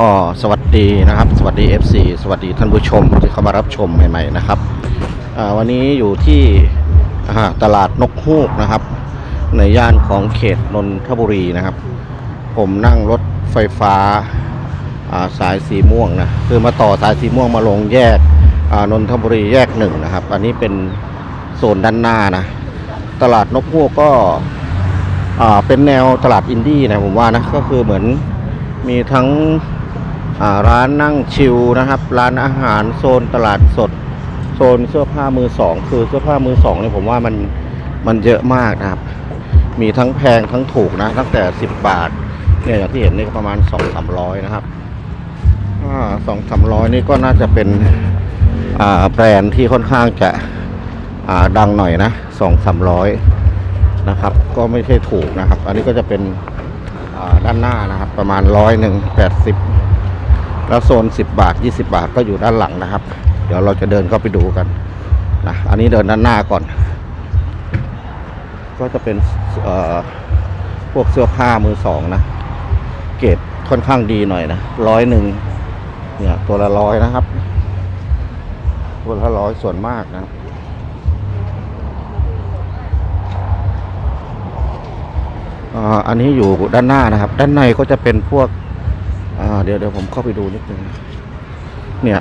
อ๋อสวัสดีนะครับ สวัสดี FC สวัสดีท่านผู้ชมที่เข้ามารับชมใหม่ๆนะครับวันนี้อยู่ที่ตลาดนกฮูกนะครับ ในย่านของเขตนนทบุรีนะครับ ผมนั่งรถไฟฟ้าาสายสีม่วงนะคือมาต่อสายสีม่วงมาลงแยกนนทบุรีแยกหนึ่งนะครับ อันนี้เป็นโซนด้านหน้านะตลาดนกฮูกก็เป็นแนวตลาดอินดี้นะผมว่านะก็คือเหมือนมีทั้ง ร้านนั่งชิลนะครับ ร้านอาหารโซนตลาดสด โซนเสื้อผ้ามือสองคือเสื้อผ้ามือสองเนี่ยผมว่ามันมันเยอะมากนะครับ มีทั้งแพงทั้งถูกนะ ตั้งแต่ 10 บาทเนี่ยอย่างที่เห็นนี่ก็ประมาณ 2 3 0 0 นะครับสองสามร้อยนี่ก็น่าจะเป็นแบรนด์ที่ค่อนข้างจะดังหน่อยนะสองสามร้อยนะครับ ก็ไม่ใช่ถูกนะครับ อันนี้ก็จะเป็นด้านหน้านะครับ ประมาณร้อยหนึ่งแปดสิบ แล้วโซน 10 บาท 20 บาทก็อยู่ด้านหลังนะครับ เดี๋ยวเราจะเดินเข้าไปดูกันนะอันนี้เดินด้านหน้าก่อน ก็จะเป็นเอ่อพวกเสื้อผ้ามือสองนะ เกรดค่อนข้างดีหน่อยนะร้อยหนึ่งเนี่ยตัวละร้อยนะครับตัวละร้อยส่วนมากนะอันนี้อยู่ด้านหน้านะครับ ด้านในก็จะเป็นพวก เดี๋ยวเดี๋ยวผมเข้าไปดูนิดนึงเนี่ย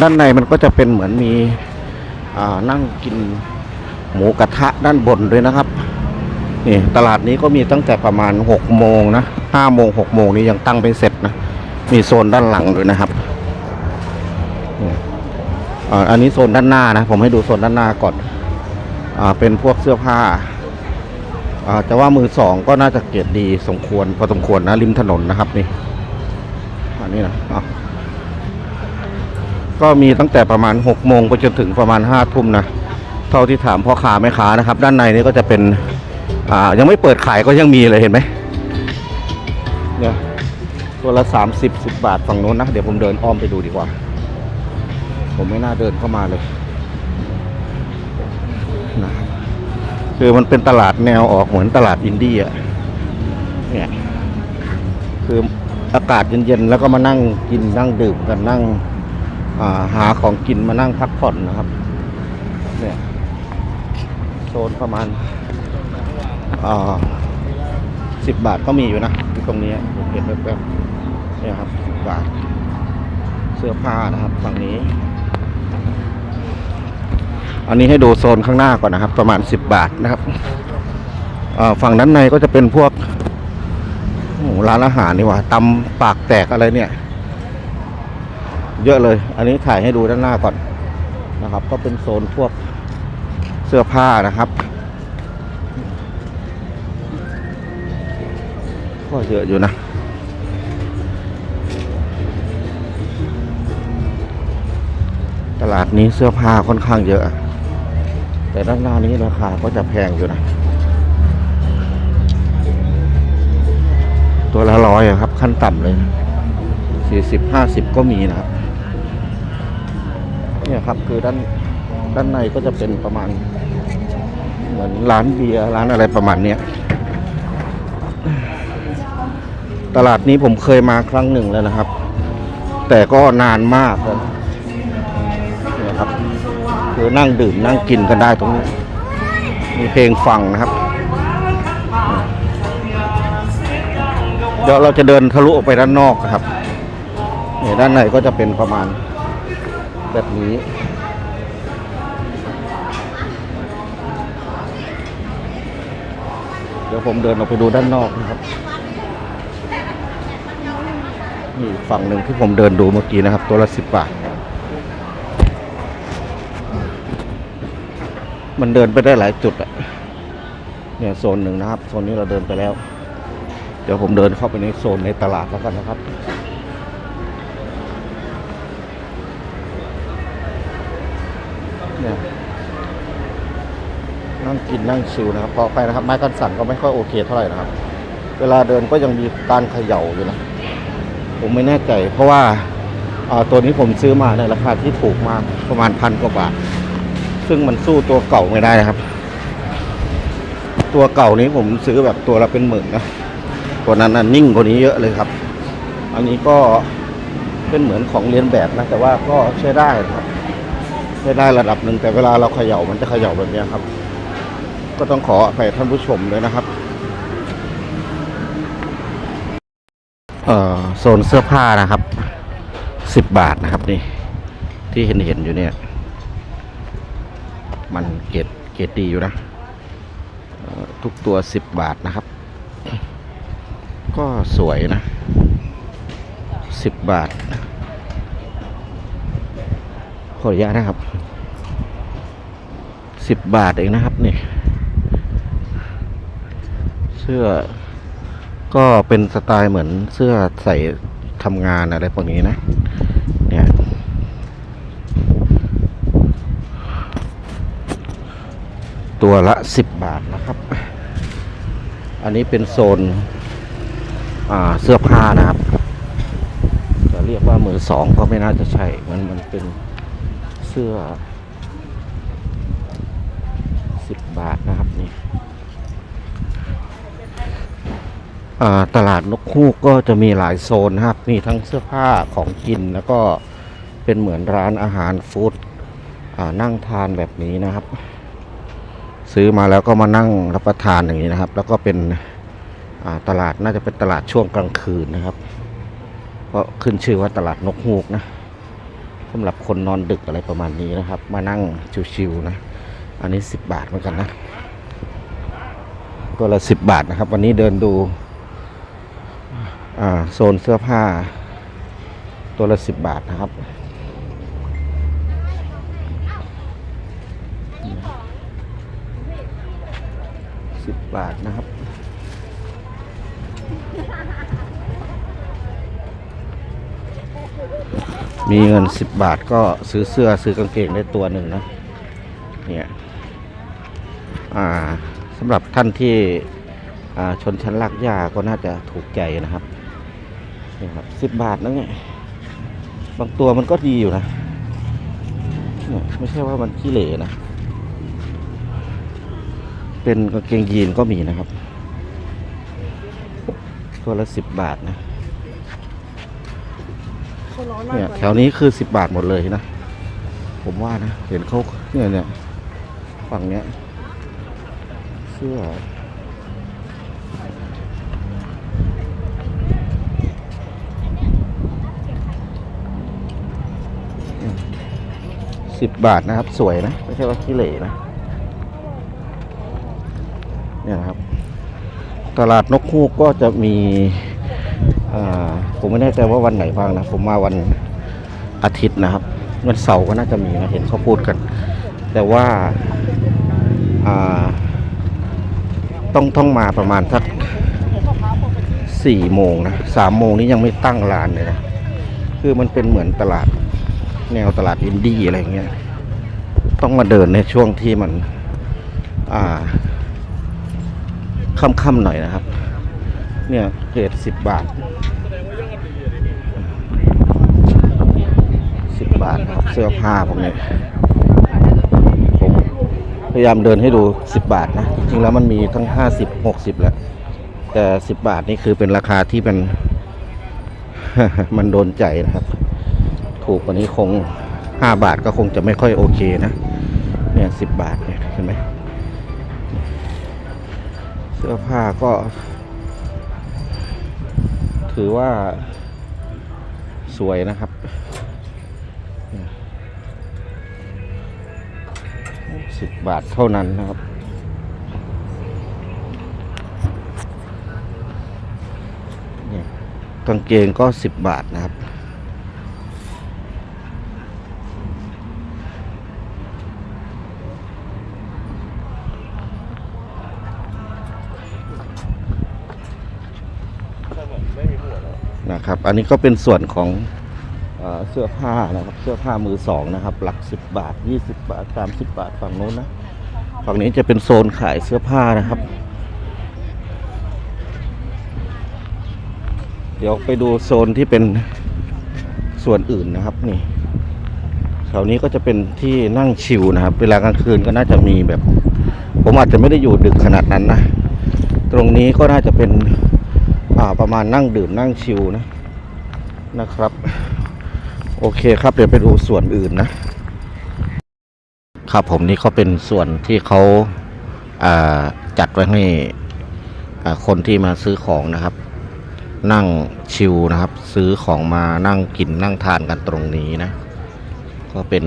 ด้านในมันก็จะเป็นเหมือนมีอ่านั่งกินหมูกระทะด้านบนด้วยนะครับนี่ตลาดนี้ก็มีตั้งแต่ประมาณหกโมงนะห้าโมงหกโมงนี้ยังตั้งไม่เสร็จนะ มีโซนด้านหลังด้วยนะครับนี่อันนี้โซนด้านหน้านะ ผมให้ดูโซนด้านหน้าก่อนอเป็นพวกเสื้อผ้าอาจะว่ามือสองก็น่าจะเกรดดีสมควรพอสมควรนะริมถนนนะครับนี่ อันนี้นะอะก็มีตั้งแต่ประมาณหกโมงไปจนถึงประมาณห้าทุ่มนะ เท่าที่ถามพ่อค้าแม่ค้านะครับ ด้านในนี้ก็จะเป็น อ่า ยังไม่เปิดขายก็ยังมีเลยเห็นไหมเนี่ยตัวละสามสิบสิบบาทฝั่งโน้นนะ เดี๋ยวผมเดินอ้อมไปดูดีกว่า ผมไม่น่าเดินเข้ามาเลยนะคือมันเป็นตลาดแนวออกเหมือนตลาดอินดี้อะเนี่ยคือ อากาศเย็นๆแล้วก็มานั่งกินนั่งดื่มกันนั่งาหาของกินมานั่งพักผ่อนนะครับเนี่ยโซนประมาณสิบบาทก็มีอยู่นะที่ตรงนี้ผมเห็นแวบๆเนี่ยครับสิบบาท เสื้อผ้านะครับฝั่งนี้ อันนี้ให้ดูโซนข้างหน้าก่อนนะครับ ประมาณ10บบาทนะครับฝั่งด้านในก็จะเป็นพวก โหร้านอาหารนี่ว่าตำปากแตกอะไรเนี่ย เยอะเลย อันนี้ถ่ายให้ดูด้านหน้าก่อนนะครับ ก็เป็นโซนพวกเสื้อผ้านะครับ ก็เยอะอยู่นะตลาดนี้เสื้อผ้าค่อนข้างเยอะ แต่ด้านหน้านี้ราคาก็จะแพงอยู่นะ ตัวละร้อยครับ ขั้นต่ำเลยสี่สิบห้าสิบก็มีนะครับ เนี่ยครับคือด้านด้านในก็จะเป็นประมาณ เหมือนร้านเบียร์ร้านอะไรประมาณเนี้ยตลาดนี้ผมเคยมาครั้งหนึ่งแล้วนะครับ แต่ก็นานมากแล้วเนี่ยครับ คือนั่งดื่มนั่งกินกันได้ตรงนี้ มีเพลงฟังนะครับ เดี๋ยวเราจะเดินทะลุออกไปด้านนอกนะครับเนี่ยด้านในก็จะเป็นประมาณแบบนี้เดี๋ยวผมเดินออกไปดูด้านนอกนะครับนี่ฝั่งหนึ่งที่ผมเดินดูเมื่อกี้นะครับ ตัวละสิบบาท มันเดินไปได้หลายจุดอะเนี่ยโซนหนึ่งนะครับ โซนนี้เราเดินไปแล้ว เดี๋ยวผมเดินเข้าไปในโซนในตลาดแล้วกันนะครับ เนี่ยนั่งกินนั่งชิลนะครับพอไปนะครับไม้กันสั่นก็ไม่ค่อยโอเคเท่าไหร่นะครับ เวลาเดินก็ยังมีการเขย่าอยู่นะ ผมไม่แน่ใจ เพราะว่าอ่าตัวนี้ผมซื้อมาในราคาที่ถูกมากประมาณพันกว่าบาท ซึ่งมันสู้ตัวเก่าไม่ได้นะครับ ตัวเก่านี้ผมซื้อแบบตัวละเป็นหมื่นนะ ตัวนั้นนะนิ่งกว่านี้เยอะเลยครับ อันนี้ก็เป็นเหมือนของเรียนแบบนะ แต่ว่าก็ใช้ได้ครับใช้ได้ระดับหนึ่งแต่เวลาเราเขย่ามันจะเขย่าแบบนี้ครับ ก็ต้องขออภัยท่านผู้ชมเลยนะครับเอ่อโซนเสื้อผ้านะครับสิบบาทนะครับนี่ ที่เห็นเห็นอยู่เนี่ย มันเกรดเกรดดีอยู่นะทุกตัวสิบบาทนะครับ ก็สวยนะสิบบาท ขออนุญาตนะครับสิบบาทเองนะครับนี่ เสื้อก็เป็นสไตล์เหมือนเสื้อใส่ทำงานอะไรพวกนี้นะ เนี่ยตัวละสิบบาทนะครับ อันนี้เป็นโซน เสื้อผ้านะครับจะเรียกว่ามือสองก็ไม่น่าจะใช่ มันมันเป็นเสื้อสิบบาทนะครับนี่ตลาดนกฮูกก็จะมีหลายโซนนะครับ มีทั้งเสื้อผ้าของกินแล้วก็เป็นเหมือนร้านอาหารฟู้ดนั่งทานแบบนี้นะครับ ซื้อมาแล้วก็มานั่งรับประทานอย่างนี้นะครับ แล้วก็เป็น ตลาดน่าจะเป็นตลาดช่วงกลางคืนนะครับ เพราะขึ้นชื่อว่าตลาดนกฮูกนะสำหรับคนนอนดึกอะไรประมาณนี้นะครับ มานั่งชิวๆนะ อันนี้สิบบาทเหมือนกันนะตัวละสิบบาทนะครับ วันนี้เดินดูโซนเสื้อผ้า ตัวละสิบบาทนะครับสิบบาทนะครับ มีเงินสิบบาทก็ซื้อเสื้อซื้อกางเกงได้ตัวหนึ่งนะเนี่ยสำหรับท่านที่ชนชั้นลากหญ้าก็น่าจะถูกใจนะครับนี่ครับสิบบาทนะเนี่ยบางตัวมันก็ดีอยู่นะไม่ใช่ว่ามันขี้เหร่นะ เป็นกางเกงยีนก็มีนะครับ ตัวละสิบบาทนะ เนี่ยแถวนี้คือสิบบาทหมดเลยนะ ผมว่านะ เห็นเขาเนี่ยเนี่ยฝั่งเนี้ยเสื้อสิบบาทนะครับ สวยนะ ไม่ใช่ว่าขี้เหร่นะ เนี่ยนะครับ ตลาดนกฮูกก็จะมีอ่า ผมไม่แน่ใจว่าวันไหนบ้างนะ ผมมาวันอาทิตย์นะครับ วันเสาร์ก็น่าจะมีนะเห็นเขาพูดกัน แต่ว่าต้องต้องมาประมาณสักสี่โมงนะสามโมงนี้ยังไม่ตั้งร้านเลยนะ คือมันเป็นเหมือนตลาดแนวตลาดอินดี้อะไรเงี้ย ต้องมาเดินในช่วงที่มัน อ่าค่ำๆหน่อยนะครับ เนี่ยเกรดสิบบาทสิบบาทครับเสื้อผ้าผมเนี่ยผมพยายามเดินให้ดูสิบบาทนะจริงๆแล้วมันมีทั้งห้าสิบหกสิบแหละแต่สิบบาทนี่คือเป็นราคาที่เป็นมันโดนใจนะครับ ถูกกว่านี้คงห้าบาทก็คงจะไม่ค่อยโอเคนะ เนี่ยสิบบาทเนี่ยเห็นไหมเสื้อผ้าก็ ถือว่าสวยนะครับ สิบบาทเท่านั้นนะครับ กางเกงก็สิบบาทนะครับ อันนี้ก็เป็นส่วนของเอเสื้อผ้านะครับเสื้อผ้ามือสองนะครับ หลักสิบบาทยี่สิบบาทสามสิบบาทฝั่งโน้นนะฝั่งนี้จะเป็นโซนขายเสื้อผ้านะครับ เดี๋ยวไปดูโซนที่เป็นส่วนอื่นนะครับนี่แถวนี้ก็จะเป็นที่นั่งชิลนะครับ เวลากลางคืนก็น่าจะมีแบบ ผมอาจจะไม่ได้อยู่ดึกขนาดนั้นนะ ตรงนี้ก็น่าจะเป็นประมาณนั่งดื่มนั่งชิลนะ นะครับ โอเคครับเดี๋ยวไปดูส่วนอื่นนะ ครับผมนี่ก็เป็นส่วนที่เขาาจัดไว้ให้คนที่มาซื้อของนะครับ นั่งชิลนะครับ ซื้อของมานั่งกินนั่งทานกันตรงนี้นะ ก็เป็น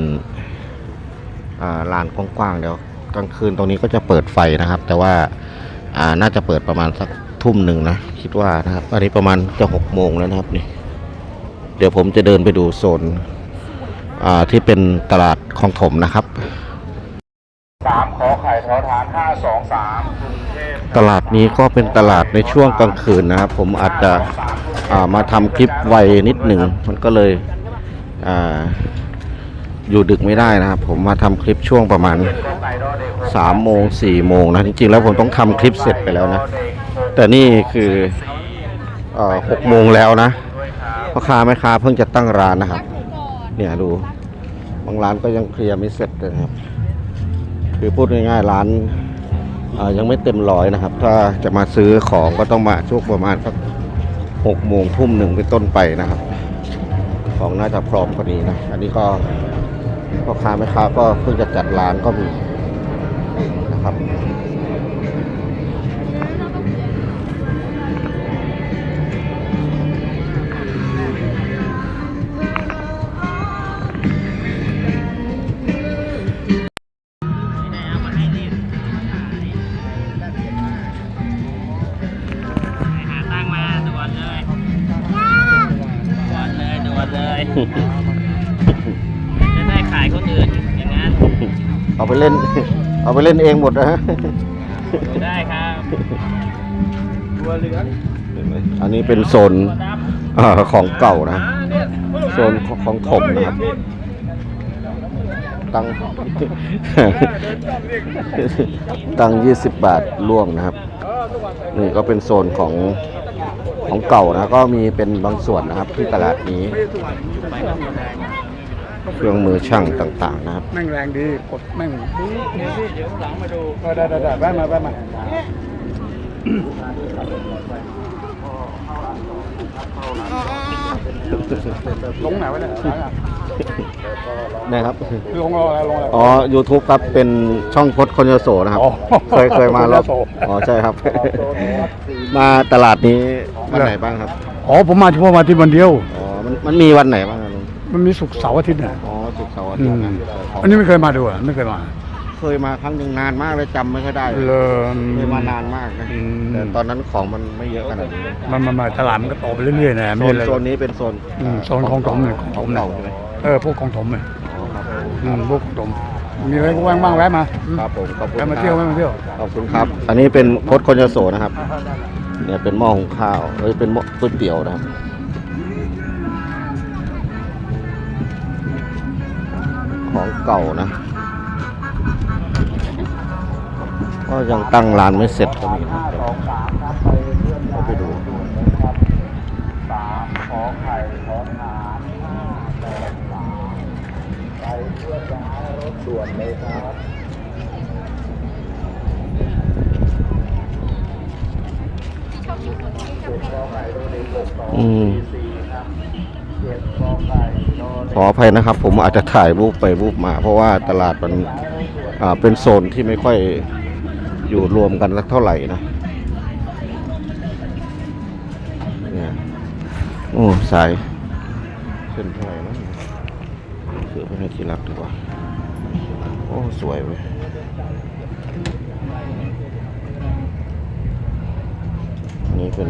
าลานกว้างๆเดี๋ยวกลางคืนตรงนี้ก็จะเปิดไฟนะครับ แต่ว่าอ่าน่าจะเปิดประมาณสักทุ่มหนึ่งนะ คิดว่านะครับอันนี้ประมาณจะหกโมงแล้วนะครับนี่ เดี๋ยวผมจะเดินไปดูโซนอ่าที่เป็นตลาดคลองถมนะครับสามขอไข่ทอทานห้าสองสามกรุงเทพตลาดนี้ก็เป็นตลาดในช่วงกลางคืนนะครับ ผมอาจจะอ่ามาทำคลิปไวนิดหนึ่ง มันก็เลยอาอยู่ดึกไม่ได้นะครับ ผมมาทำคลิปช่วงประมาณขอไข่ดอเด็กหก3ามโมงสี่โมงนะ จริงๆ แล้วผมต้องทำคลิปเสร็จไปแล้วนะ แต่นี่คือเอ่อหกโมงแล้วนะด้วยครับ พ่อค้าแม่ค้าเพิ่งจะตั้งร้านนะครับ เนี่ยดู บางร้านก็ยังเคลียร์ไม่เสร็จเลยนะครับ คือพูดง่ายๆร้านเอ่อยังไม่เต็มร้อยนะครับ ถ้าจะมาซื้อของก็ต้องมาช่วงประมาณสักหกโมงทุ่มหนึ่งเป็นต้นไปนะครับ ของน่าจะพร้อมพอดีนะ อันนี้ก็พ่อค้าแม่ค้าก็เพิ่งจะจัดร้านก็มีนะครับ ไปเล่นเองหมดนะฮะดูได้ครับตัวเหลืองอันนี้เป็นโซนเออของเก่านะ โซนของถมนะครับ ตังตังยี่สิบบาทล่วงนะครับ นี่ก็เป็นโซนของของเก่านะ ก็มีเป็นบางส่วนนะครับที่ตลาดนี้ เครื่องมือช่างต่าง ๆ นะครับ แม่งแรงดีกดแม่งเดี๋ยวเดี๋ยวหลังมาดูได้ได้ได้แป๊บมาแป๊บมาลงไหนวะเนี่ยนะครับ ลงรออะไรลงอะไรอ๋อ YouTube ครับ เป็นช่องพดคนยโสนะครับ เคยเคยมารอบคนยโสอ๋อ ใช่ครับ มาตลาดนี้วันไหนบ้างครับ อ๋อ ผมมาเฉพาะวันอาที่วันเดียว อ๋อ มันมันมีวันไหนบ้าง มันมีศุกร์เสาร์อาทิตย์น่ะอ๋อศุกร์เสาร์อาอืทิตมย์นะอันนี้ไม่เคยมาดูอะไม่เคยมา เคยมาครั้งหนึ่งนานมากเลยจำไม่ค่อยได้เลยเลยเคยมานานมากนะอืม แต่ตอนนั้นของมันไม่เยอะขนาดนี้มันมันมาตลาดมันก็โตไปเรื่อยๆนะโซไม่นใช่เลย โซนนี้เป็นโซนอืมโซนของถมเนี่ยของถมเนี่ย เก่าใช่ไหมเออพวกของถมเนี่ยอ๋อครับอืมพวกของถมมีอะไรก็ว่างบ้างแวะมาอืมครับผมขอบคุณแวะมาเที่ยวคแวะรับมาเที่ยว ขอบคุณครับ อันนี้เป็นพดคนยโสนะครับ เนี่ยเป็นหม้อหุงข้าวเอ้ยเป็นหม้อก๋วยเตี๋ยวนะครับ ของเก่านะ ก็ยังตั้งร้านไม่เสร็จก็มีนะเข้าไปดูอืม ขออภัยนะครับ ผมอาจจะถ่ายรูปไปรูปมา เพราะว่าตลาดมันเป็นโซนที่ไม่ค่อยอยู่รวมกันสักเท่าไหร่นะเนี่ยโอ้สายเส้นเท่าไหร่นะซื้อไปให้ที่รักดีกว่า โอ้สวยเว้ยนนี้เป็น